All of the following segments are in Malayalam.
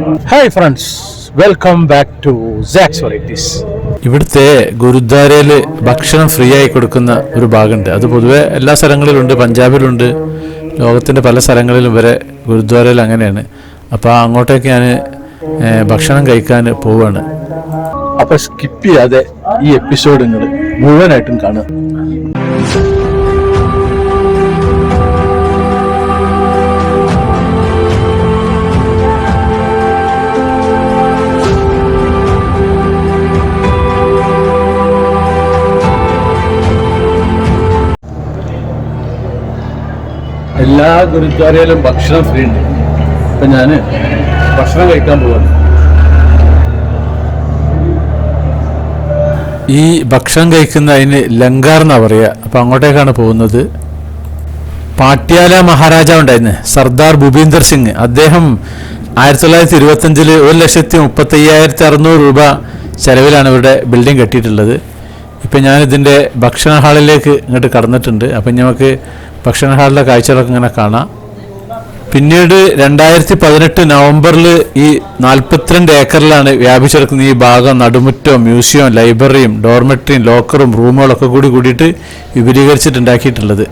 Hi friends welcome back to Sax varieties ഇവിടുത്തെ ഗുരുദ്വാരയിൽ ഭക്ഷണം ഫ്രീ ആയി കൊടുക്കുന്ന ഒരു ഭാഗമുണ്ട്. അത് പൊതുവെ എല്ലാ സ്ഥലങ്ങളിലുണ്ട്. പഞ്ചാബിലുണ്ട്. ലോകത്തിന്റെ പല സ്ഥലങ്ങളിലും വരെ ഗുരുദ്വാരയിൽ അങ്ങനെയാണ്. അപ്പോൾ അങ്ങോട്ടേക്ക് ഞാൻ ഭക്ഷണം കഴിക്കാൻ പോവാണ്. അപ്പോൾ സ്കിപ്പ് ചെയ്യാതെ ഈ എപ്പിസോഡ് നിങ്ങൾ മുഴുവനായിട്ടും കാണുക. എല്ലാ ഗുരുദ്വാരയിലും ഭക്ഷണം ഫ്രീ ഉണ്ട്. അപ്പൊ ഞാൻ ഭക്ഷണം കഴിക്കാൻ പോവാണ്. ഈ ഭക്ഷണം കഴിക്കുന്ന അതിന് ലങ്കാർ എന്നാ പറയുക അപ്പം അങ്ങോട്ടേക്കാണ് പോകുന്നത്. പാട്യാല മഹാരാജാവ് ഉണ്ടായിരുന്നു. സർദാർ ഭൂപീന്ദർ സിംഗ്. അദ്ദേഹം ആയിരത്തി തൊള്ളായിരത്തി ഇരുപത്തഞ്ചിൽ ഒരു ലക്ഷത്തി മുപ്പത്തി അയ്യായിരത്തി അറുന്നൂറ് രൂപ ചെലവിലാണ് ഇവരുടെ ബിൽഡിംഗ് കെട്ടിയിട്ടുള്ളത്. ഇപ്പം ഞാനിതിന്റെ ഭക്ഷണ ഹാളിലേക്ക് ഇങ്ങോട്ട് കടന്നിട്ടുണ്ട്. അപ്പം നമുക്ക് ഭക്ഷണ ഹാളിലെ കാഴ്ചകളൊക്കെ ഇങ്ങനെ കാണാം. പിന്നീട് രണ്ടായിരത്തി പതിനെട്ട് നവംബറിൽ ഈ നാൽപ്പത്തിരണ്ട് ഏക്കറിലാണ് വ്യാപിച്ചെടുക്കുന്ന ഈ ഭാഗം നടുമുറ്റവും മ്യൂസിയവും ലൈബ്രറിയും ഡോർമെട്രിയും ലോക്കറും റൂമുകളൊക്കെ കൂടി കൂടിയിട്ട് വിപുലീകരിച്ചിട്ടുണ്ടാക്കിയിട്ടുള്ളത്.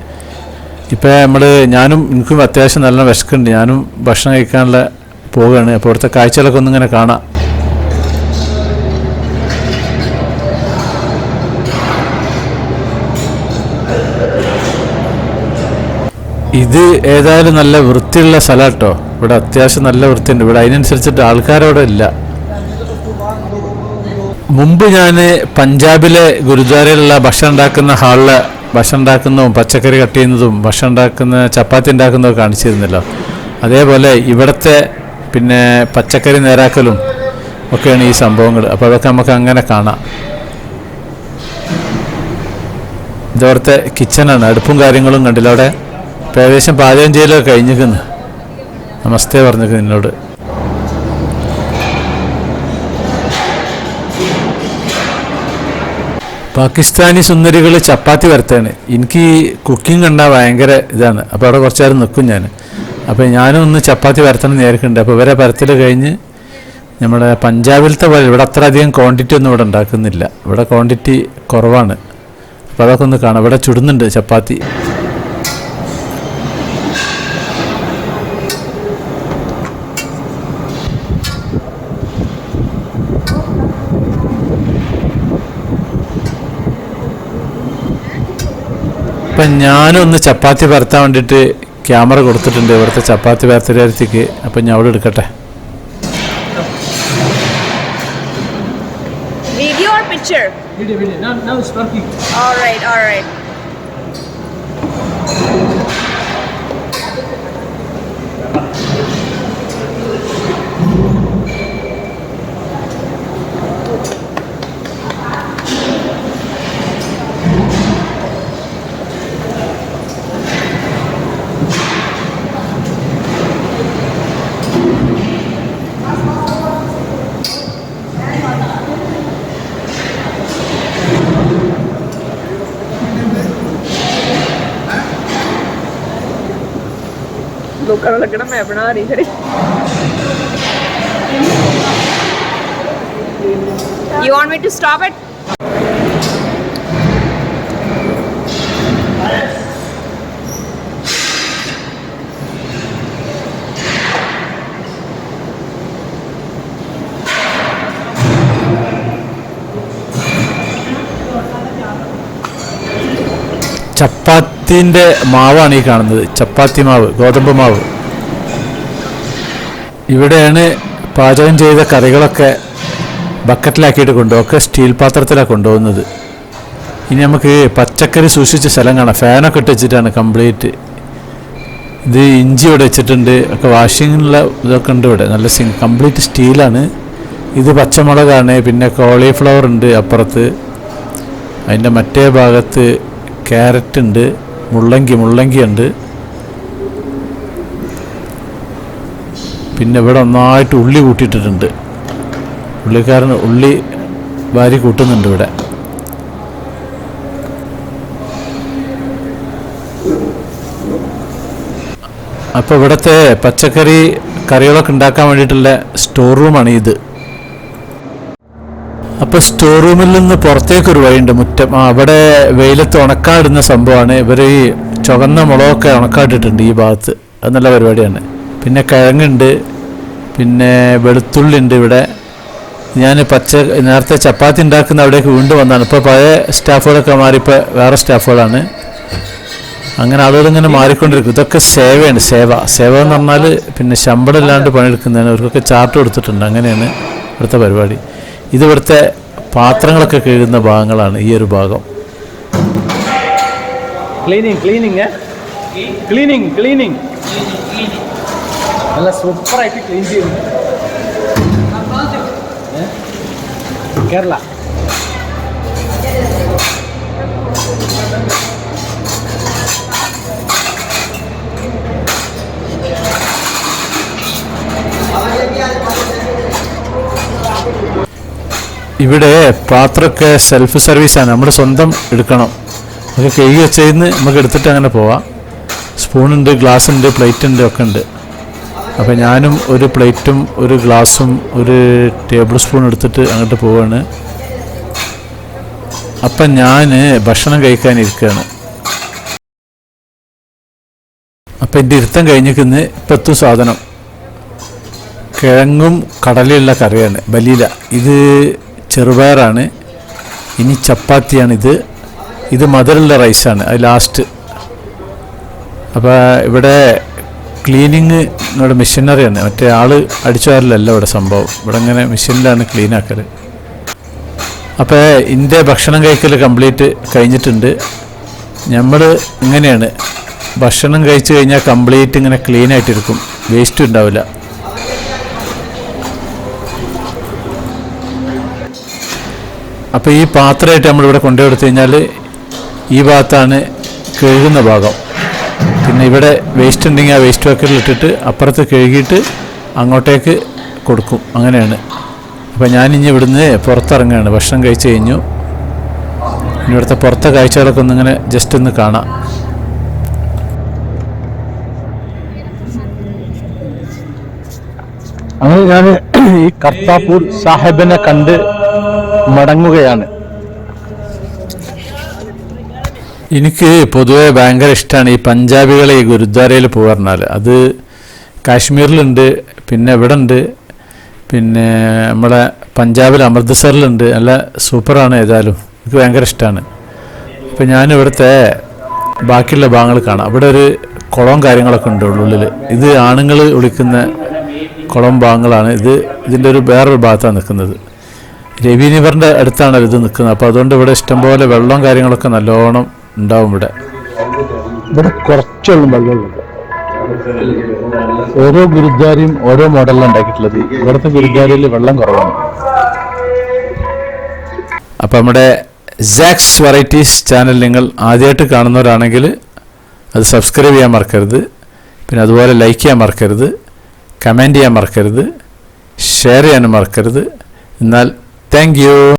ഇപ്പോൾ നമ്മൾ ഞാനും എനിക്കും അത്യാവശ്യം നല്ല വിശക്കുണ്ട്. ഞാനും ഭക്ഷണം കഴിക്കാനുള്ള പോവുകയാണ്. അപ്പോൾ അവിടുത്തെ കാഴ്ചകളൊക്കെ ഒന്നിങ്ങനെ കാണാം. ഇത് ഏതായാലും നല്ല വൃത്തിയുള്ള സ്ഥലം കേട്ടോ ഇവിടെ അത്യാവശ്യം നല്ല വൃത്തിയുണ്ട്. ഇവിടെ അതിനനുസരിച്ചിട്ട് ആൾക്കാരവിടെ ഇല്ല. മുമ്പ് ഞാൻ പഞ്ചാബിലെ ഗുരുദ്വാരയിലുള്ള ഭക്ഷണം ഉണ്ടാക്കുന്ന ഹാളിലെ ഭക്ഷണം ഉണ്ടാക്കുന്നതും പച്ചക്കറി കട്ട് ചെയ്യുന്നതും ഭക്ഷണം ഉണ്ടാക്കുന്ന ചപ്പാത്തി ഉണ്ടാക്കുന്നതും കാണിച്ചിരുന്നല്ലോ. അതേപോലെ ഇവിടുത്തെ പിന്നെ പച്ചക്കറി നേരാക്കലും ഒക്കെയാണ് ഈ സംഭവങ്ങൾ അപ്പോൾ അതൊക്കെ നമുക്ക് അങ്ങനെ കാണാം. ഇതവിടുത്തെ കിച്ചണാണ് അടുപ്പും കാര്യങ്ങളും കണ്ടില്ല അവിടെ? ഏകദേശം പാചകം ചെയ്യലൊക്കെ കഴിഞ്ഞിരിക്കുന്നു. നമസ്തേ പറഞ്ഞിരിക്കുന്നു എന്നോട് പാകിസ്ഥാനി സുന്ദരികൾ ചപ്പാത്തി വരത്താണ്. എനിക്ക് കുക്കിംഗ് കണ്ടാൽ ഭയങ്കര ഇതാണ്. അപ്പോൾ അവിടെ കുറച്ച് നേരം നിൽക്കും ഞാൻ അപ്പോൾ ഞാനും ഒന്ന് ചപ്പാത്തി വരത്തണം നേരിക്കുന്നുണ്ട് അപ്പോൾ ഇവരെ പരത്തൽ കഴിഞ്ഞ് നമ്മുടെ പഞ്ചാബിലത്തെ പോലെ ഇവിടെ അത്ര അധികം ക്വാണ്ടിറ്റി ഒന്നും ഇവിടെ ഉണ്ടാക്കുന്നില്ല. ഇവിടെ ക്വാണ്ടിറ്റി കുറവാണ്. അപ്പോൾ അതൊക്കെ ഒന്ന് കാണാം. ഇവിടെ ചുടുന്നുണ്ട് ചപ്പാത്തി. അപ്പം ഞാനൊന്ന് ചപ്പാത്തി പരത്താൻ വേണ്ടിയിട്ട് ക്യാമറ കൊടുത്തിട്ടുണ്ട് ഇവിടുത്തെ ചപ്പാത്തി പരത്തരത്തേക്ക് അപ്പം ഞാൻ അവിടെ എടുക്കട്ടെ Video or picture? All right, all right. ਲੋਕਾਂ ਨੂੰ ਲੱਗਣਾ ਮੈਂ ਬਣਾ ਰਹੀ ਖੜੀ You want me to stop it? ചപ്പാത്തിന്റെ മാവാണ് ഈ കാണുന്നത്. ചപ്പാത്തി മാവ് ഗോതമ്പ് മാവ്. ഇവിടെയാണ് പാചകം ചെയ്ത കറികളൊക്കെ ബക്കറ്റിലാക്കിയിട്ട് കൊണ്ടുപോകും ഒക്കെ സ്റ്റീൽ പാത്രത്തിലാണ് കൊണ്ടുപോകുന്നത്. ഇനി നമുക്ക് പച്ചക്കറി സൂക്ഷിച്ച സ്ഥലം കാണാം. ഫാനൊക്കെ ഇട്ട് വെച്ചിട്ടാണ് കംപ്ലീറ്റ്. ഇത് ഇഞ്ചി ഇവിടെ വെച്ചിട്ടുണ്ട്. ഒക്കെ വാഷിങ്ങിനുള്ള ഇതൊക്കെ ഉണ്ട് ഇവിടെ. നല്ല സിങ് കംപ്ലീറ്റ് സ്റ്റീലാണ്. ഇത് പച്ചമുളകാണ്. പിന്നെ കോളിഫ്ലവർ ഉണ്ട് അപ്പുറത്ത്. അതിന്റെ മറ്റേ ഭാഗത്ത് ക്യാരറ്റ് ഉണ്ട് മുള്ളങ്കി മുള്ളങ്കി ഉണ്ട്. പിന്നെ ഇവിടെ ഒന്നായിട്ട് ഉള്ളി കൂട്ടിയിട്ടിട്ടുണ്ട്. ഉള്ളിക്കാരൻ ഉള്ളി വാരി കൂട്ടുന്നുണ്ട് ഇവിടെ. അപ്പോൾ ഇവിടുത്തെ പച്ചക്കറി കറികളൊക്കെ ഉണ്ടാക്കാൻ വേണ്ടിയിട്ടുള്ള സ്റ്റോർ റൂമാണ് ഇത് അപ്പോൾ സ്റ്റോർ റൂമിൽ നിന്ന് പുറത്തേക്കൊരു വഴിയുണ്ട് മുറ്റം. അവിടെ വെയിലത്ത് ഉണക്കാടുന്ന സംഭവമാണ്. ഇവർ ഈ ചുവന്ന മുളകൊക്കെ ഉണക്കാട്ടിട്ടുണ്ട് ഈ ഭാഗത്ത്. അത് നല്ല പരിപാടിയാണ്. പിന്നെ കിഴങ്ങുണ്ട്. പിന്നെ വെളുത്തുള്ളി ഉണ്ട് ഇവിടെ. ഞാൻ പച്ച നേരത്തെ ചപ്പാത്തി ഉണ്ടാക്കുന്ന അവിടേക്ക് വീണ്ടും വന്നതാണ്. ഇപ്പോൾ പഴയ സ്റ്റാഫുകളൊക്കെ മാറി ഇപ്പോൾ വേറെ സ്റ്റാഫുകളാണ്. അങ്ങനെ ആളുകളിങ്ങനെ മാറിക്കൊണ്ടിരിക്കും ഇതൊക്കെ സേവയാണ് സേവ. സേവ എന്ന് പറഞ്ഞാൽ പിന്നെ ശമ്പളം ഇല്ലാണ്ട് പണിയെടുക്കുന്നതാണ്. അവർക്കൊക്കെ ചാർട്ട് കൊടുത്തിട്ടുണ്ട്. അങ്ങനെയാണ് ഇവിടുത്തെ പരിപാടി. ഇത് ഇവിടുത്തെ പാത്രങ്ങളൊക്കെ കഴുകുന്ന ഭാഗങ്ങളാണ് ഈ ഒരു ഭാഗം. ക്ലീനിങ് ക്ലീനിങ് ക്ലീനിങ് ക്ലീനിങ് നല്ല സൂപ്പറായിട്ട് ക്ലീൻ ചെയ്യുന്നു? കേരള. ഇവിടെ പാത്രമൊക്കെ സെൽഫ് സർവീസാണ് നമ്മൾ സ്വന്തം എടുക്കണം. നമുക്ക് കഴുകി വെച്ചതിന്ന് നമുക്ക് എടുത്തിട്ട് അങ്ങനെ പോവാം. സ്പൂണുണ്ട് ഗ്ലാസ് ഉണ്ട് പ്ലേറ്റ് ഉണ്ട് ഒക്കെ ഉണ്ട്. അപ്പോൾ ഞാനും ഒരു പ്ലേറ്റും ഒരു ഗ്ലാസും ഒരു ടേബിൾ സ്പൂൺ എടുത്തിട്ട് അങ്ങോട്ട് പോവാണ്. അപ്പം ഞാൻ ഭക്ഷണം കഴിക്കാനിരിക്കുകയാണ് അപ്പം എന്റെ ഇരുത്തം കഴിഞ്ഞിരിക്കുന്ന ഇപ്പം എത്തും സാധനം. കിഴങ്ങും കടലയുള്ള കറിയാണ് ബലീല. ഇത് ചെറുപയറാണ്. ഇനി ചപ്പാത്തിയാണിത്. ഇത് മധുരമുള്ള റൈസാണ്. അത് ലാസ്റ്റ് അപ്പോൾ ഇവിടെ ക്ലീനിങ് ഇവിടെ മെഷീനറിയാണ് മറ്റേ ആൾ അടിച്ചു വാരലല്ല ഇവിടെ സംഭവം. ഇവിടെ ഇങ്ങനെ മെഷീനിലാണ് ക്ലീൻ ആക്കൽ അപ്പോൾ ഇതിന്റെ ഭക്ഷണം കഴിക്കൽ കംപ്ലീറ്റ് കഴിഞ്ഞിട്ടുണ്ട്. നമ്മൾ ഇങ്ങനെയാണ്. ഭക്ഷണം കഴിച്ചു കഴിഞ്ഞാൽ കംപ്ലീറ്റ് ഇങ്ങനെ ക്ലീൻ ആയിട്ടിരിക്കും. വേസ്റ്റ് ഉണ്ടാവില്ല. അപ്പോൾ ഈ പാത്രമായിട്ട് നമ്മളിവിടെ കൊണ്ടുകൊടുത്തു കഴിഞ്ഞാൽ ഈ ഭാഗത്താണ് കഴുകുന്ന ഭാഗം. പിന്നെ ഇവിടെ വേസ്റ്റ് ഉണ്ടെങ്കിൽ ആ വേസ്റ്റ് ബക്കറ്റിൽ ഇട്ടിട്ട് അപ്പുറത്ത് കഴുകിയിട്ട് അങ്ങോട്ടേക്ക് കൊടുക്കും. അങ്ങനെയാണ്. അപ്പോൾ ഞാനിഞ്ഞ് ഇവിടുന്ന് പുറത്തിറങ്ങുകയാണ്. ഭക്ഷണം കഴിച്ചു കഴിഞ്ഞു. ഇവിടുത്തെ പുറത്തെ കാഴ്ചകളൊക്കെ ഒന്നിങ്ങനെ ജസ്റ്റ് ഒന്ന് കാണാം. അങ്ങനെ ഞാൻ ഈ കർത്താപൂർ സാഹിബിനെ കണ്ട് മടങ്ങുകയാണ്. എനിക്ക് പൊതുവെ ഭയങ്കര ഇഷ്ടമാണ് ഈ പഞ്ചാബികളെ ഈ ഗുരുദ്വാരയിൽ പോകാറുണ്ടാൽ അത് കാശ്മീരിലുണ്ട് പിന്നെ ഇവിടെ ഉണ്ട് പിന്നെ നമ്മുടെ പഞ്ചാബിൽ അമൃത്സറിലുണ്ട്. നല്ല സൂപ്പറാണ് ഏതായാലും. എനിക്ക് ഭയങ്കര ഇഷ്ടമാണ് ഇപ്പം ഞാനിവിടുത്തെ ബാക്കിയുള്ള ഭാഗങ്ങൾ കാണാം. അവിടെ ഒരു കുളവും കാര്യങ്ങളൊക്കെ ഉണ്ട് ഉള്ളിൽ ഇത് ആണുങ്ങൾ വിളിക്കുന്ന കുളം ഭാഗങ്ങളാണ്. ഇത് ഇതിന്റെ ഒരു വേറൊരു ഭാഗത്താണ് നിൽക്കുന്നത് രവിനിവറിന്റെ അടുത്താണ് ഇത് നിൽക്കുന്നത്. അപ്പോൾ അതുകൊണ്ട് ഇവിടെ ഇഷ്ടംപോലെ വെള്ളവും കാര്യങ്ങളൊക്കെ നല്ലോണം ഉണ്ടാവും ഇവിടെ. ഇവിടെ കുറച്ചുള്ള വെള്ളമുണ്ട് ഓരോ ഗുരുദ്വാരയും ഓരോ മോഡലിലാണ് ഉണ്ടാക്കിയിട്ടുള്ളത്. ഇവിടുത്തെ ഗുരുദ്വാരയിൽ വെള്ളം കുറവാണ്. അപ്പം നമ്മുടെ ജാക്സ് വെറൈറ്റീസ് ചാനൽ നിങ്ങൾ ആദ്യമായിട്ട് കാണുന്നവരാണെങ്കിൽ അത് സബ്സ്ക്രൈബ് ചെയ്യാൻ മറക്കരുത്. പിന്നെ അതുപോലെ ലൈക്ക് ചെയ്യാൻ മറക്കരുത്. കമന്റ് ചെയ്യാൻ മറക്കരുത്. ഷെയർ ചെയ്യാനും മറക്കരുത്. എന്നാൽ Thank you.